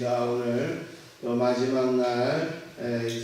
그렇습니다. 오늘 또 마지막 날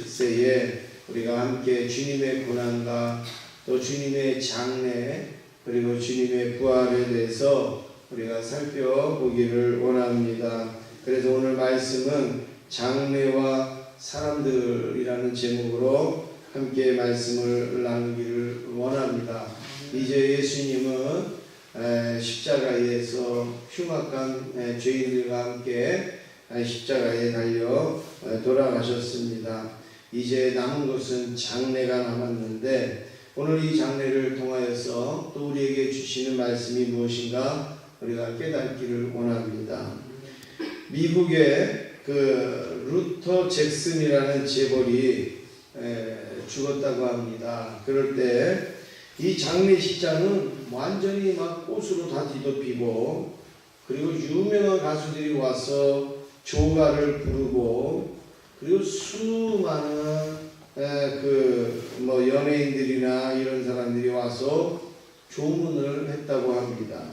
세에 우리가 함께 주님의 고난과 또 주님의 장례 그리고 주님의 부활에 대해서 우리가 살펴보기를 원합니다. 그래서 오늘 말씀은 장례와 사람들이라는 제목으로 함께 말씀을 나누기를 원합니다. 이제 예수님은 에, 십자가에서 흉악한 에, 죄인들과 함께 에, 십자가에 달려 에, 돌아가셨습니다. 이제 남은 것은 장례가 남았는데 오늘 이 장례를 통하여서 또 우리에게 주시는 말씀이 무엇인가 우리가 깨닫기를 원합니다. 미국의 그 루터 잭슨이라는 재벌이 에, 죽었다고 합니다. 그럴 때 이 장례식장은 완전히 막 꽃으로 다 뒤덮이고 그리고 유명한 가수들이 와서 조가를 부르고 그리고 수많은 그 뭐 연예인들이나 이런 사람들이 와서 조문을 했다고 합니다.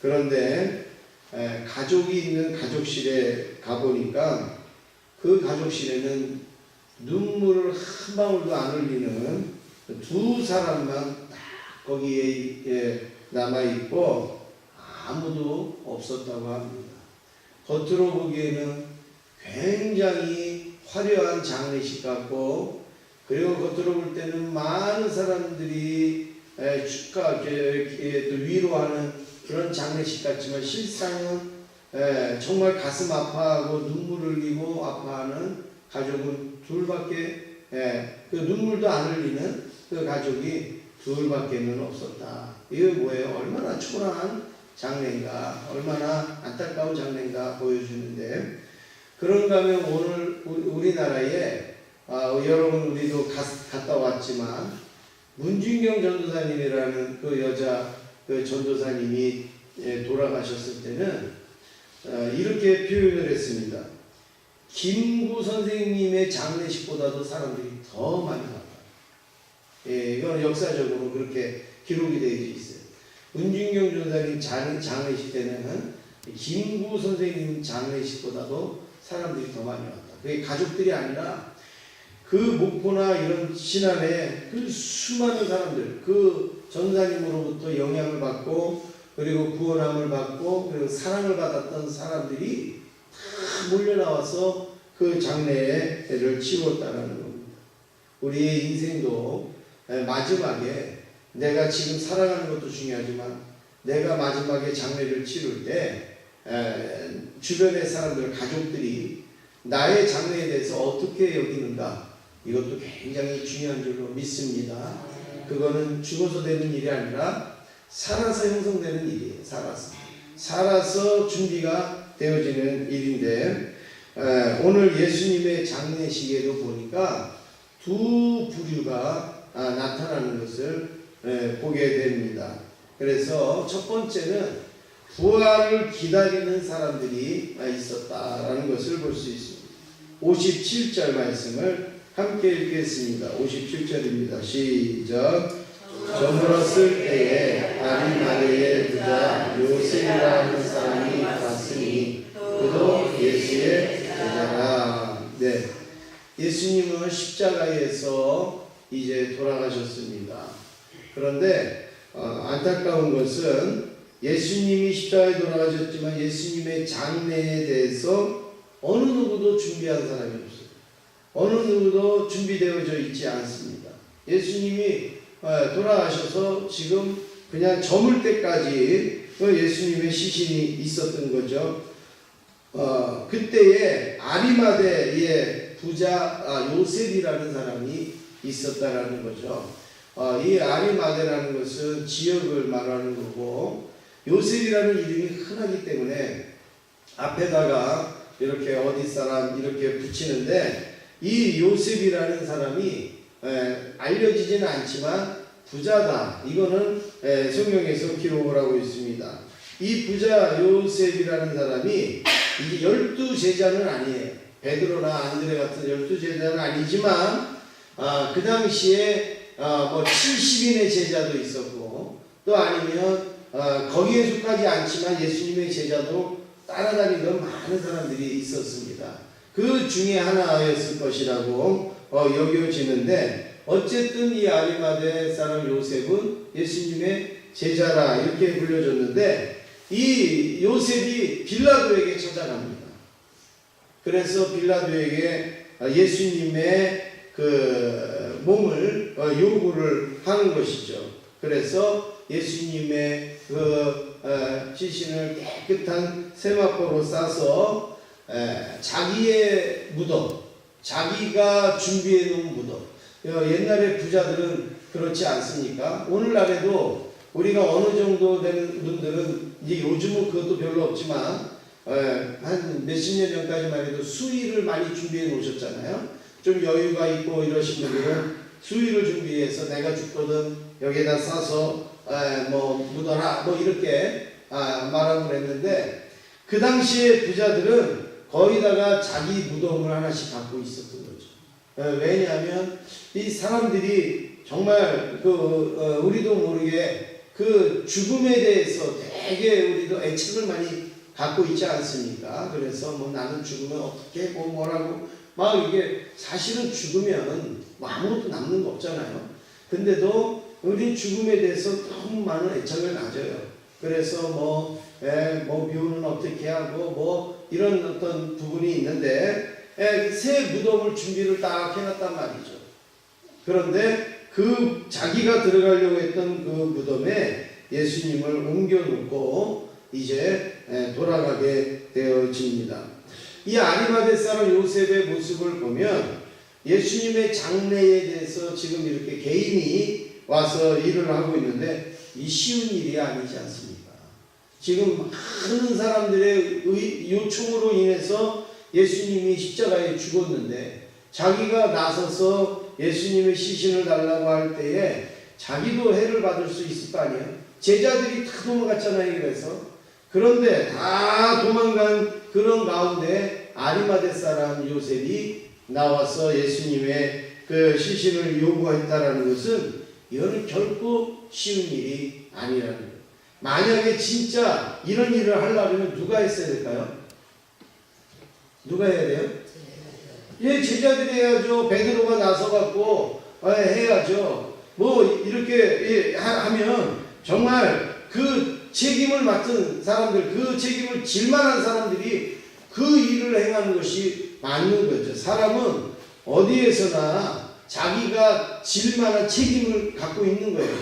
그런데 에, 가족이 있는 가족실에 가보니까 그 가족실에는 눈물을 한 방울도 안 흘리는 두 사람만 딱 거기에 예, 남아 있고 아무도 없었다고 합니다. 겉으로 보기에는 굉장히 화려한 장례식 같고 그리고 겉으로 볼 때는 많은 사람들이 에, 축하 위로하는 그런 장례식 같지만 실상은 에, 정말 가슴 아파하고 눈물 흘리고 아파하는 가족은 둘밖에 에, 그 눈물도 안 흘리는 그 가족이 둘밖에는 없었다. 이게 뭐예요? 얼마나 초라한 장례인가, 얼마나 안타까운 장례인가 보여주는데 그런가 하면 오늘 우리- 우리나라에 아, 여러분 우리도 가- 갔다 왔지만 문진경 전도사님이라는 그 여자 그 전도사님이 예, 돌아가셨을 때는 어, 이렇게 표현을 했습니다. 김구 선생님의 장례식보다도 사람들이 더 많이 왔다. 예, 이건 역사적으로 그렇게 기록이 되어 있어요. 은중경 전사님 장, 장례식 때는 김구 선생님 장례식보다도 사람들이 더 많이 왔다. 그게 가족들이 아니라 그 목포나 이런 신안에 그 수많은 사람들, 그 전사님으로부터 영향을 받고 그리고 구원함을 받고 그리고 사랑을 받았던 사람들이 다 몰려 나와서 그 장례를 치렀다는 겁니다. 우리의 인생도 마지막에 내가 지금 살아가는 것도 중요하지만 내가 마지막에 장례를 치를 때 에, 주변의 사람들, 가족들이 나의 장래에 대해서 어떻게 여기는가 이것도 굉장히 중요한 줄로 믿습니다. 그거는 죽어서 되는 일이 아니라 살아서 형성되는 일이에요. 살아서 살아서 준비가 되어지는 일인데 에, 오늘 예수님의 장례식에도 보니까 두 부류가 아, 나타나는 것을 에, 보게 됩니다. 그래서 첫 번째는 부활을 기다리는 사람들이 있었다라는 것을 볼 수 있습니다. 57절 말씀을 함께 읽겠습니다. 57절입니다. 시작. 저물었을 때에 아리마레의 부자 요셉이라는 사람이 갔으니 그도 예수의 제자라. 네. 예수님은 십자가에서 이제 돌아가셨습니다. 그런데 어, 안타까운 것은 예수님이 십자가에 돌아가셨지만 예수님의 장례에 대해서 어느 누구도 준비한 사람이 없어요. 어느 누구도 준비되어져 있지 않습니다. 예수님이 어, 돌아가셔서 지금 그냥 저물 때까지 그 예수님의 시신이 있었던 거죠. 어, 그때에 아리마대의 부자 아, 요셉이라는 사람이 있었다라는 거죠. 어, 이 아리마대라는 것은 지역을 말하는 거고 요셉이라는 이름이 흔하기 때문에 앞에다가 이렇게 어디 사람 이렇게 붙이는데 이 요셉이라는 사람이 에, 알려지지는 않지만 부자다. 이거는 에, 성경에서 기록을 하고 있습니다. 이 부자 요셉이라는 사람이 이게 열두 제자는 아니에요. 베드로나 안드레 같은 열두 제자는 아니지만 아, 그 당시에 아, 뭐 70인의 제자도 있었고 또 아니면 아, 거기에 속하지 않지만 예수님의 제자도 따라다니던 많은 사람들이 있었습니다. 그 중에 하나였을 것이라고 어, 여겨지는데 어쨌든 이 아리마대 사람 요셉은 예수님의 제자라 이렇게 불려졌는데 이 요셉이 빌라도에게 찾아갑니다. 그래서 빌라도에게 예수님의 그 몸을 어, 요구를 하는 것이죠. 그래서 예수님의 그 어, 시신을 깨끗한 세마포로 싸서 에, 자기의 무덤, 자기가 준비해 놓은 무덤. 어, 옛날에 부자들은 그렇지 않습니까? 오늘날에도 우리가 어느 정도 되는 분들은 이제 요즘은 그것도 별로 없지만 에, 한 몇십 년 전까지만 해도 수의를 많이 준비해 놓으셨잖아요. 좀 여유가 있고 이러신 분들은 수의를 준비해서 내가 죽거든 여기에다 싸서 에, 뭐 묻어라 뭐 이렇게 아, 말하고 그랬는데 그 당시에 부자들은 거의다가 자기 무덤을 하나씩 갖고 있었던 거죠. 에, 왜냐하면 이 사람들이 정말 그 어, 우리도 모르게 그 죽음에 대해서 되게 우리도 애착을 많이 갖고 있지 않습니까? 그래서 뭐 나는 죽으면 어떻게 뭐 뭐라고 막 이게 사실은 죽으면 뭐 아무것도 남는 거 없잖아요. 근데도 우리 죽음에 대해서 너무 많은 애착을 가져요. 그래서 뭐, 에, 뭐 묘는 어떻게 하고 뭐 이런 어떤 부분이 있는데 에, 새 무덤을 준비를 딱 해놨단 말이죠. 그런데 그 자기가 들어가려고 했던 그 무덤에 예수님을 옮겨놓고 이제 에, 돌아가게 되어집니다. 이 아리마대 사람 요셉의 모습을 보면 예수님의 장래에 대해서 지금 이렇게 개인이 와서 일을 하고 있는데 이 쉬운 일이 아니지 않습니까? 지금 많은 사람들의 의- 요청으로 인해서 예수님이 십자가에 죽었는데 자기가 나서서 예수님의 시신을 달라고 할 때에 자기도 해를 받을 수 있을 거 아니에요? 제자들이 다 도망갔잖아요. 그래서 그런데 다 도망간 그런 가운데 아리마대 사람 요셉이 나와서 예수님의 그 시신을 요구했다라는 것은 이거는 결코 쉬운 일이 아니라는 거예요. 만약에 진짜 이런 일을 하려면 누가 했어야 될까요? 누가 해야 돼요? 예, 제자들이 해야죠. 베드로가 나서갖고 아, 해야죠. 뭐 이렇게 예, 하- 하면 정말 그 책임을 맡은 사람들, 그 책임을 질 만한 사람들이 그 일을 행하는 것이 맞는 거죠. 사람은 어디에서나 자기가 질 만한 책임을 갖고 있는 거예요.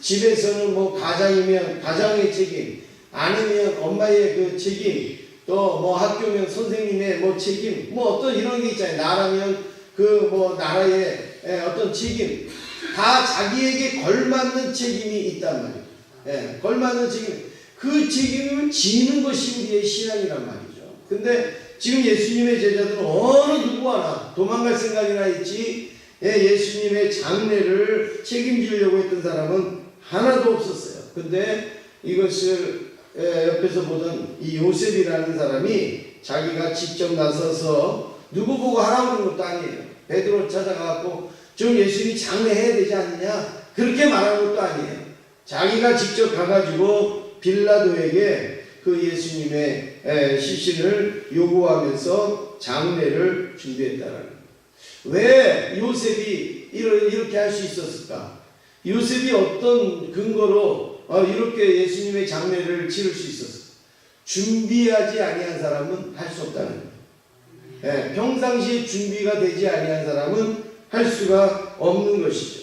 집에서는 뭐 가장이면 가장의 책임, 아니면 엄마의 그 책임, 또 뭐 학교면 선생님의 뭐 책임, 뭐 어떤 이런 게 있잖아요. 나라면 그 뭐 나라의 예, 어떤 책임, 다 자기에게 걸맞는 책임이 있단 말이에요. 예, 걸맞는 책임. 그 책임을 지는 것이 우리의 신앙이란 말이죠. 근데 지금 예수님의 제자들은 어느 누구 하나 도망갈 생각이나 있지 예, 예수님의 장례를 책임지려고 했던 사람은 하나도 없었어요. 근데 이것을 예, 옆에서 보던 이 요셉이라는 사람이 자기가 직접 나서서 누구 보고 하라고 그런 것도 아니에요. 베드로 찾아가고 좀 예수님이 장례해야 되지 않느냐 그렇게 말하는 것도 아니에요. 자기가 직접 가가지고 빌라도에게 그 예수님의 에, 시신을 요구하면서 장례를 준비했다라는 거예요. 왜 요셉이 이렇게 할 수 있었을까? 요셉이 어떤 근거로 어, 이렇게 예수님의 장례를 치를 수 있었을까? 준비하지 아니한 사람은 할 수 없다는 거예요. 예, 평상시에 준비가 되지 아니한 사람은 할 수가 없는 것이죠.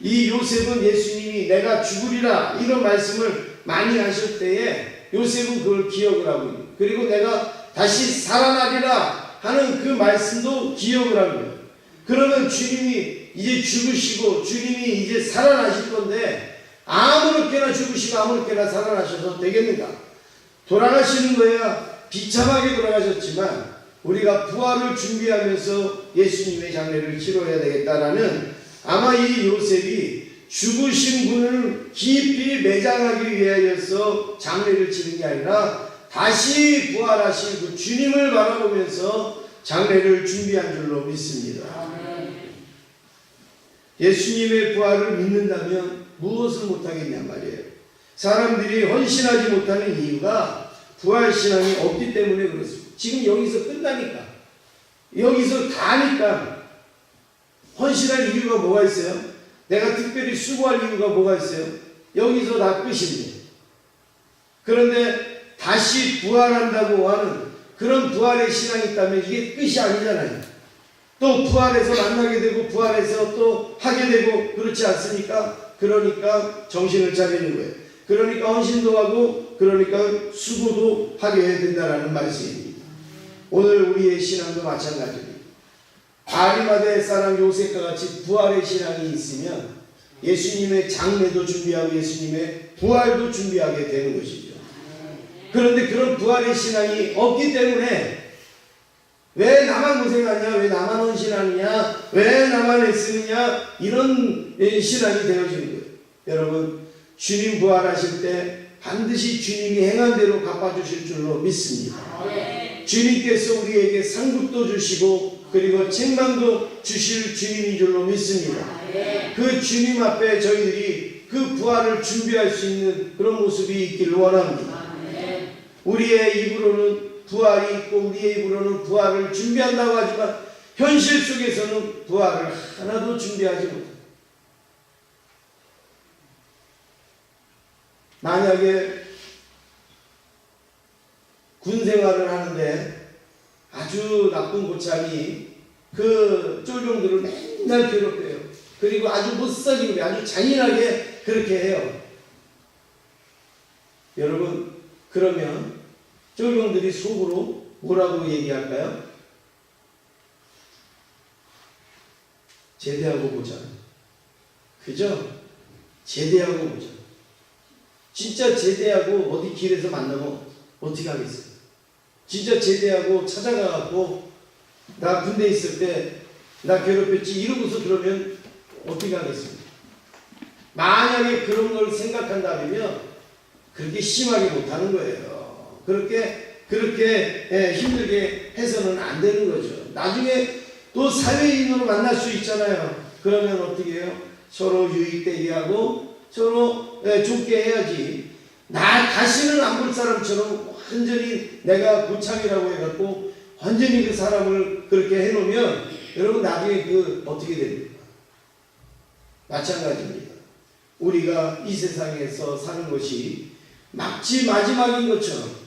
이 요셉은 예수님이 내가 죽으리라 이런 말씀을 많이 하실 때에 요셉은 그걸 기억을 하고 있는 그리고 내가 다시 살아나리라 하는 그 말씀도 기억을 하는 거예요. 그러면 주님이 이제 죽으시고 주님이 이제 살아나실 건데 아무렇게나 죽으시고 아무렇게나 살아나셔도 되겠는가? 돌아가시는 거야 비참하게 돌아가셨지만 우리가 부활을 준비하면서 예수님의 장례를 치러야 되겠다라는 아마 이 요셉이 죽으신 분을 깊이 매장하기 위하여서 장례를 치는 게 아니라 다시 부활하신 그 주님을 바라보면서 장례를 준비한 줄로 믿습니다. 예수님의 부활을 믿는다면 무엇을 못하겠냐 말이에요. 사람들이 헌신하지 못하는 이유가 부활 신앙이 없기 때문에 그렇습니다. 지금 여기서 끝나니까 여기서 가니까 헌신할 이유가 뭐가 있어요? 내가 특별히 수고할 이유가 뭐가 있어요? 여기서 다 끝입니다. 그런데 다시 부활한다고 하는 그런 부활의 신앙이 있다면 이게 끝이 아니잖아요. 또 부활해서 만나게 되고 부활해서 또 하게 되고 그렇지 않습니까? 그러니까 정신을 차리는 거예요. 그러니까 헌신도 하고 그러니까 수고도 하게 된다라는 말씀입니다. 오늘 우리의 신앙도 마찬가지입니다. 아리마대 사람 요셉과 같이 부활의 신앙이 있으면 예수님의 장례도 준비하고 예수님의 부활도 준비하게 되는 것이죠. 그런데 그런 부활의 신앙이 없기 때문에 왜 나만 고생하냐, 왜 나만 헌신하느냐, 왜 나만 애쓰느냐 이런 예, 신앙이 되어지는 거예요. 여러분 주님 부활하실 때 반드시 주님이 행한 대로 갚아주실 줄로 믿습니다. 주님께서 우리에게 상급도 주시고 그리고 책망도 주실 주님인 줄로 믿습니다. 그 주님 앞에 저희들이 그 부활을 준비할 수 있는 그런 모습이 있기를 원합니다. 우리의 입으로는 부활이 있고 우리의 입으로는 부활을 준비한다고 하지만 현실 속에서는 부활을 하나도 준비하지 못합니다. 만약에 군 생활을 하는데 아주 나쁜 고참이 그 쫄병들을 맨날 괴롭혀요. 그리고 아주 못살게 아주 잔인하게 그렇게 해요. 여러분 그러면 쫄병들이 속으로 뭐라고 얘기할까요? 제대하고 보자. 그죠? 제대하고 보자. 진짜 제대하고 어디 길에서 만나면 어떻게 하겠어요? 진짜 제대하고 찾아가갖고 나 군대 있을 때 나 괴롭혔지 이러고서 그러면 어떻게 하겠습니까? 만약에 그런 걸 생각한다면 그렇게 심하게 못하는 거예요. 그렇게 그렇게 예, 힘들게 해서는 안 되는 거죠. 나중에 또 사회인으로 만날 수 있잖아요. 그러면 어떻게 해요? 서로 유익되게 하고 서로 예, 좋게 해야지. 나 다시는 안 볼 사람처럼 완전히 내가 고참이라고 해갖고 완전히 그 사람을 그렇게 해놓으면 여러분 나중에 그 어떻게 됩니까? 마찬가지입니다. 우리가 이 세상에서 사는 것이 마치 마지막인 것처럼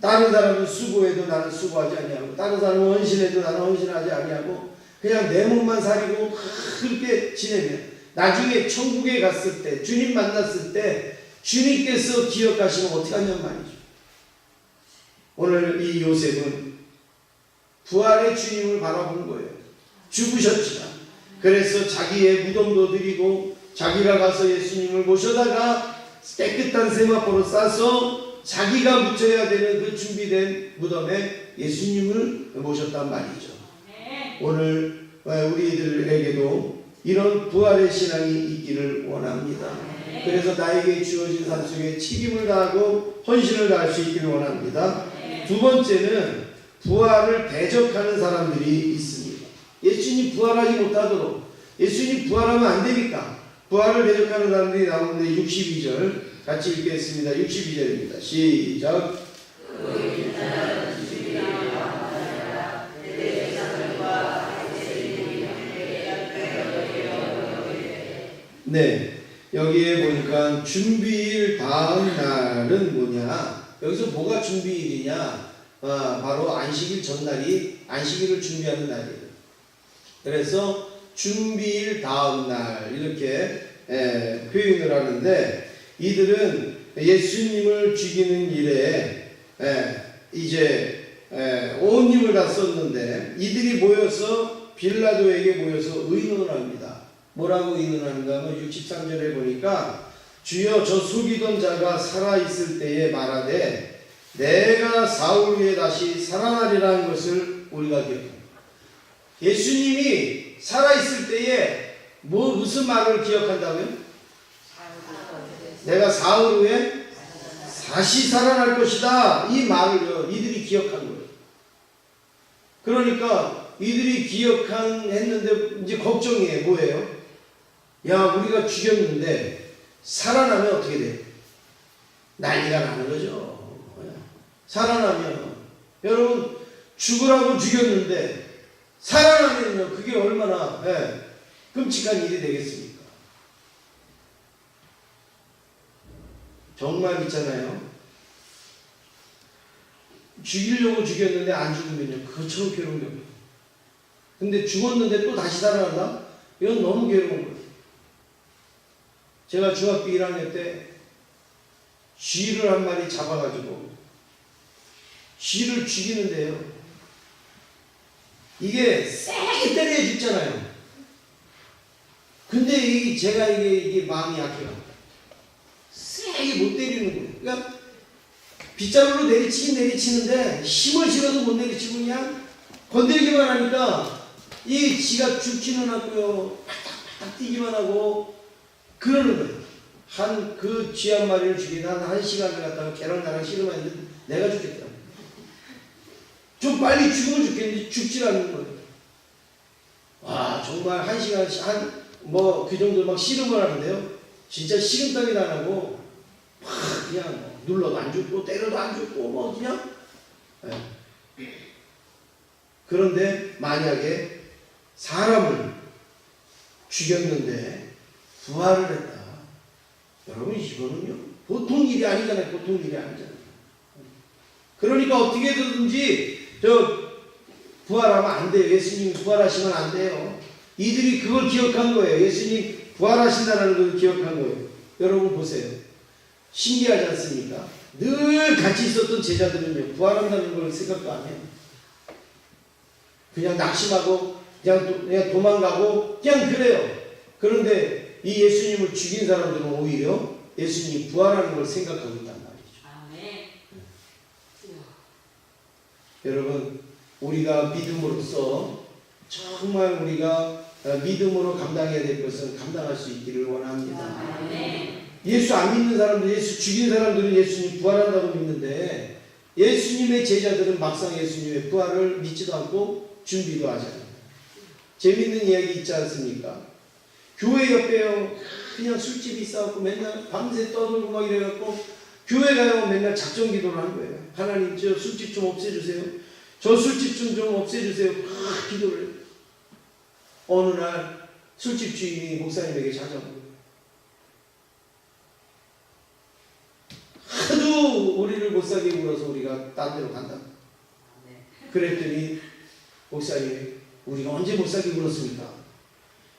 다른 사람은 수고해도 나는 수고하지 아니하고 다른 사람은 헌신해도 나는 헌신하지 아니하고 그냥 내 몸만 사리고 그렇게 지내면 나중에 천국에 갔을 때 주님 만났을 때 주님께서 기억하시면 어떻게 하냔 말이죠. 오늘 이 요셉은 부활의 주님을 바라본 거예요. 죽으셨지만 그래서 자기의 무덤도 드리고 자기가 가서 예수님을 모셔다가 깨끗한 세마포로 싸서 자기가 묻혀야 되는 그 준비된 무덤에 예수님을 모셨단 말이죠. 오늘 우리들에게도 이런 부활의 신앙이 있기를 원합니다. 그래서 나에게 주어진 산속에 책임을 다하고 헌신을 다할 수 있기를 원합니다. 두 번째는 부활을 대적하는 사람들이 있습니다. 예수님 부활하지 못하도록 예수님 부활하면 안 되니까 부활을 대적하는 사람들이 나오는데 62절 같이 읽겠습니다. 62절입니다. 시작. 네. 여기에 보니까 준비일 다음 날은 뭐냐? 여기서 뭐가 준비일이냐? 아, 바로 안식일 전날이 안식일을 준비하는 날이에요. 그래서 준비일 다음 날 이렇게 에, 표현을 하는데 이들은 예수님을 죽이는 일에 에, 이제 에, 온 힘을 다 썼는데 이들이 모여서 빌라도에게 모여서 의논을 합니다. 뭐라고 의논하는가 하면 63절에 보니까 주여 저 속이던 자가 살아있을 때에 말하되 내가 사울 위에 다시 살아나리라는 것을 우리가 기억합니다. 예수님이 살아있을 때에 뭐 무슨 말을 기억한다고요? 내가 사울 후에 다시 살아날 것이다. 이 말을 이들이 기억한 거예요. 그러니까 이들이 기억한 했는데 이제 걱정이에요. 뭐예요? 야 우리가 죽였는데 살아나면 어떻게 돼? 난리가 나는 거죠. 살아나면 여러분 죽으라고 죽였는데 살아나면요 그게 얼마나 예, 끔찍한 일이 되겠습니까? 정말 있잖아요. 죽이려고 죽였는데 안 죽으면요 그것처럼 괴로운 게 없어요. 근데 죽었는데 또 다시 살아난다? 이건 너무 괴로운 거예요. 제가 중학교 1학년 때 쥐를 한 마리 잡아가지고 쥐를 죽이는데요. 이게 세게 때려야 죽잖아요. 근데 이 제가 이게 이게 마음이 약해요. 세게 못 때리는 거예요. 그러니까 빗자루로 내리치긴 내리치는데 힘을 실어도 못 내리치고 그냥 건들기만 하니까 이 쥐가 죽지는 않고요. 팍팍팍 뛰기만 하고 그러는 거예요. 한 그 쥐 한 마리를 죽이는 한한 시간을 갖다가 걔랑 나랑 씨름만 했는데 내가 죽겠다. 좀 빨리 죽으면 죽겠는데 죽질 않는 거예요. 와 정말 한 시간 한뭐 그 정도 막 씨름을 하는데요. 진짜 식은땀이 안 나고 막 그냥 눌러도 안 죽고 때려도 안 죽고 뭐 그냥 예. 그런데 만약에 사람을 죽였는데 부활을 했다. 여러분 이거는요 보통 일이 아니잖아요. 보통 일이 아니잖아요. 그러니까 어떻게든지 저 부활하면 안 돼요. 예수님 부활하시면 안 돼요. 이들이 그걸 기억한 거예요. 예수님 부활하신다는 걸 기억한 거예요. 여러분 보세요. 신기하지 않습니까? 늘 같이 있었던 제자들은요 부활한다는 걸 생각도 안 해요. 그냥 낙심하고 그냥, 도, 그냥 도망가고 그냥 그래요. 그런데 이 예수님을 죽인 사람들은 오히려 예수님이 부활하는 걸 생각하고 있단 말이죠. 아멘. 여러분 우리가 믿음으로써 정말 우리가 어, 믿음으로 감당해야 될 것은 감당할 수 있기를 원합니다. 아멘. 예수 안 믿는 사람들, 예수 죽인 사람들은 예수님 부활한다고 믿는데 예수님의 제자들은 막상 예수님의 부활을 믿지도 않고 준비도 하지 않아요. 재밌는 이야기 있지 않습니까? 교회 옆에요. 그냥 술집이 있어갖고 맨날 밤새 떠들고 막 이래갖고 교회 가요. 맨날 작정 기도를 한 거예요. 하나님 저 술집 좀 없애주세요. 저 술집 좀 좀 없애주세요. 막 기도를. 어느 날 술집 주인이 목사님에게 거예요. 하도 우리를 못 살게 굴어서 우리가 딴 데로 간다. 아멘. 그랬더니 목사님 우리가 언제 못 살게 굴었습니까?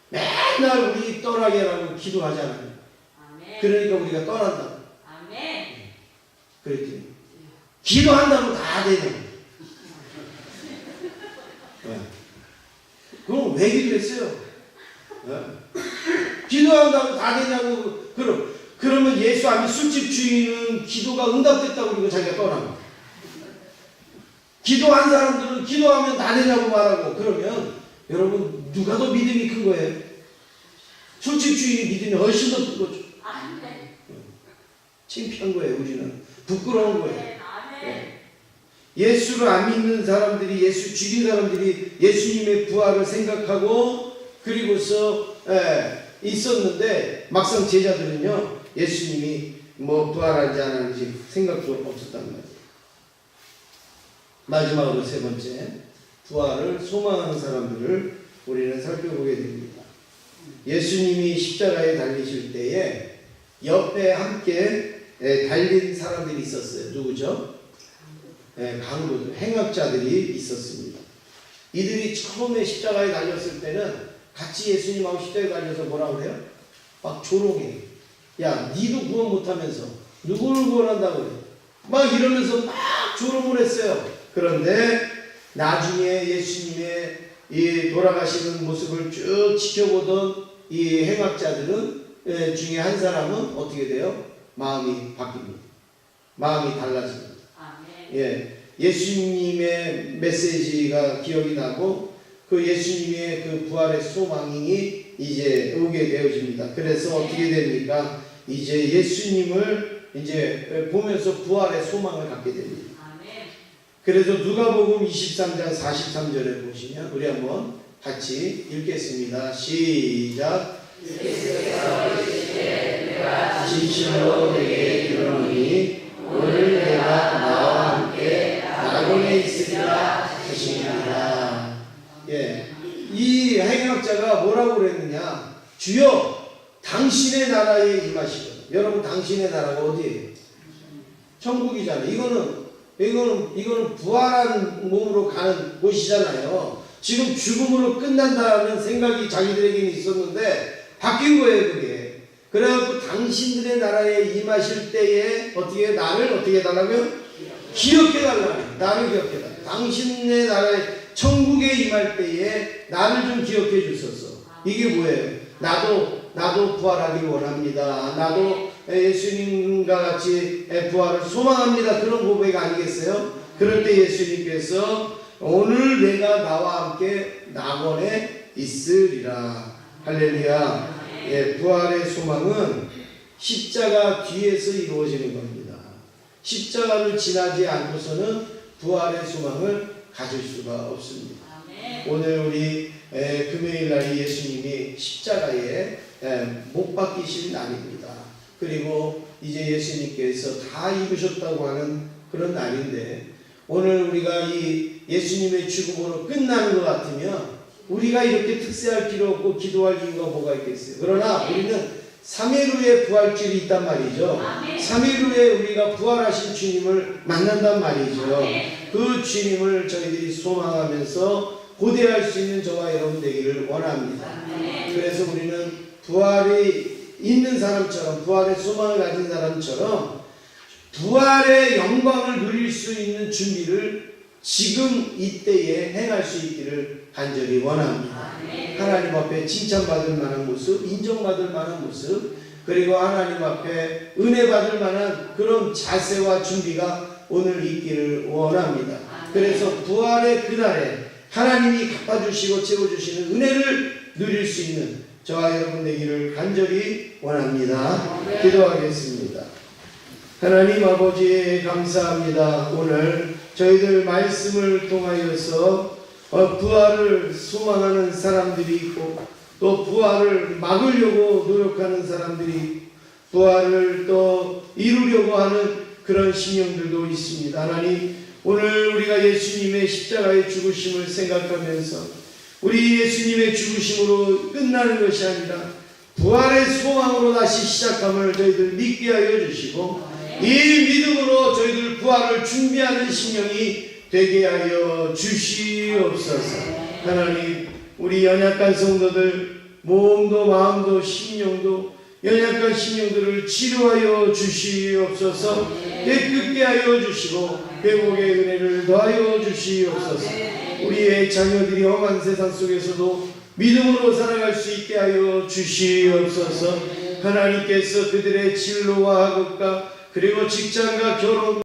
맨날 우리 떠나게 하라고 기도하잖아요. 아멘. 그러니까 우리가 떠난다. 아멘. 그랬더니 기도한다고 다 되냐? 네. 그럼 왜 기도했어요? 네. 기도한다고 다 되냐고 그럼 그러면 예수 아니 술집 주인은 기도가 응답됐다고 그러고 자기가 떠나고 기도한 사람들은 기도하면 다 되냐고 말하고 그러면 여러분 누가 더 믿음이 큰 거예요? 주인이 믿음이 훨씬 더 큰 거죠. 창피한 거예요 우리는 부끄러운 거예요. 아멘. 예수를 안 믿는 사람들이 예수 죽인 사람들이 예수님의 부활을 생각하고 그리고서 에, 있었는데 막상 제자들은요 예수님이 뭐 부활하지 않았는지 생각도 없었단 말이에요. 마지막으로 세 번째 부활을 소망하는 사람들을 우리는 살펴보게 됩니다. 예수님이 십자가에 달리실 때에 옆에 함께 에, 달린 사람들이 있었어요. 누구죠? 예, 강도들, 행악자들이 있었습니다. 이들이 처음에 십자가에 달렸을 때는 같이 예수님하고 십자가에 달려서 뭐라 그래요? 막 조롱해. 야, 니도 구원 못하면서 누구를 구원한다고 그래? 막 이러면서 막 조롱을 했어요. 그런데 나중에 예수님의 이 돌아가시는 모습을 쭉 지켜보던 이 행악자들은 예, 중에 한 사람은 어떻게 돼요? 마음이 바뀝니다. 마음이 달라집니다. 예, 예수님의 메시지가 기억이 나고 그 예수님의 그 부활의 소망이 이제 오게 되어집니다. 그래서 어떻게 됩니까? 이제 예수님을 이제 보면서 부활의 소망을 갖게 됩니다. 그래서 누가복음 23장 43절에 보시면 우리 한번 같이 읽겠습니다. 시작. 진실로 내게 이르노니 오늘 내가 나와 함께 것이니라. 예. 이 행악자가 뭐라고 그랬느냐? 주여, 당신의 나라에 임하시거든. 여러분, 당신의 나라가 어디예요? 천국이잖아요. 이거는, 이거는, 이거는 부활한 몸으로 가는 곳이잖아요. 지금 죽음으로 끝난다는 생각이 자기들에게는 있었는데, 바뀐 거예요, 그게. 그래갖고 당신들의 나라에 임하실 때에 어떻게, 나를 어떻게 해달라고요? 기억해달라. 나를 기억해달라. 당신의 나라에 천국에 임할 때에 나를 좀 기억해 주소서. 이게 뭐예요? 나도 나도 부활하기 원합니다. 나도 예수님과 같이 부활을 소망합니다. 그런 고백 아니겠어요? 그럴 때 예수님께서 오늘 내가 나와 함께 낙원에 있으리라. 할렐루야. 예, 부활의 소망은 십자가 뒤에서 이루어지는 겁니다. 십자가를 지나지 않고서는 부활의 소망을 가질 수가 없습니다. 오늘 우리 에, 금요일 날 예수님이 십자가에 에, 못 박히신 날입니다. 그리고 이제 예수님께서 다 입으셨다고 하는 그런 날인데 오늘 우리가 이 예수님의 죽음으로 끝나는 것 같으면 우리가 이렇게 특세할 필요 없고 기도할 이유가 뭐가 있겠어요. 그러나 우리는 3일 후에 부활길이 있단 말이죠. 아멘. 3일 후에 우리가 부활하신 주님을 만난단 말이죠. 그 주님을 저희들이 소망하면서 고대할 수 있는 저와 여러분 되기를 원합니다. 그래서 우리는 부활이 있는 사람처럼 부활의 소망을 가진 사람처럼 부활의 영광을 누릴 수 있는 준비를 지금 이때에 행할 수 있기를 간절히 원합니다. 하나님 앞에 칭찬받을 만한 모습, 인정받을 만한 모습, 그리고 하나님 앞에 은혜 받을 만한 그런 자세와 준비가 오늘 있기를 원합니다. 그래서 부활의 그날에 하나님이 갚아주시고 채워주시는 은혜를 누릴 수 있는 저와 여러분 되기를 간절히 원합니다. 기도하겠습니다. 하나님 아버지 감사합니다. 오늘 저희들 말씀을 통하여서 어, 부활을 소망하는 사람들이 있고 또 부활을 막으려고 노력하는 사람들이 부활을 또 이루려고 하는 그런 신령들도 있습니다. 하나님 오늘 우리가 예수님의 십자가의 죽으심을 생각하면서 우리 예수님의 죽으심으로 끝나는 것이 아니라 부활의 소망으로 다시 시작함을 저희들 믿게 하여 주시고 이 믿음으로 저희들 부활을 준비하는 신령이 되게 하여 주시옵소서. 하나님, 우리 연약한 성도들 몸도 마음도 심령도 연약한 심령들을 치료하여 주시옵소서. 깨끗게 하여 주시고 회복의 은혜를 더하여 주시옵소서. 우리의 자녀들이 험한 세상 속에서도 믿음으로 살아갈 수 있게 하여 주시옵소서. 하나님께서 그들의 진로와 학업과 그리고 직장과 결혼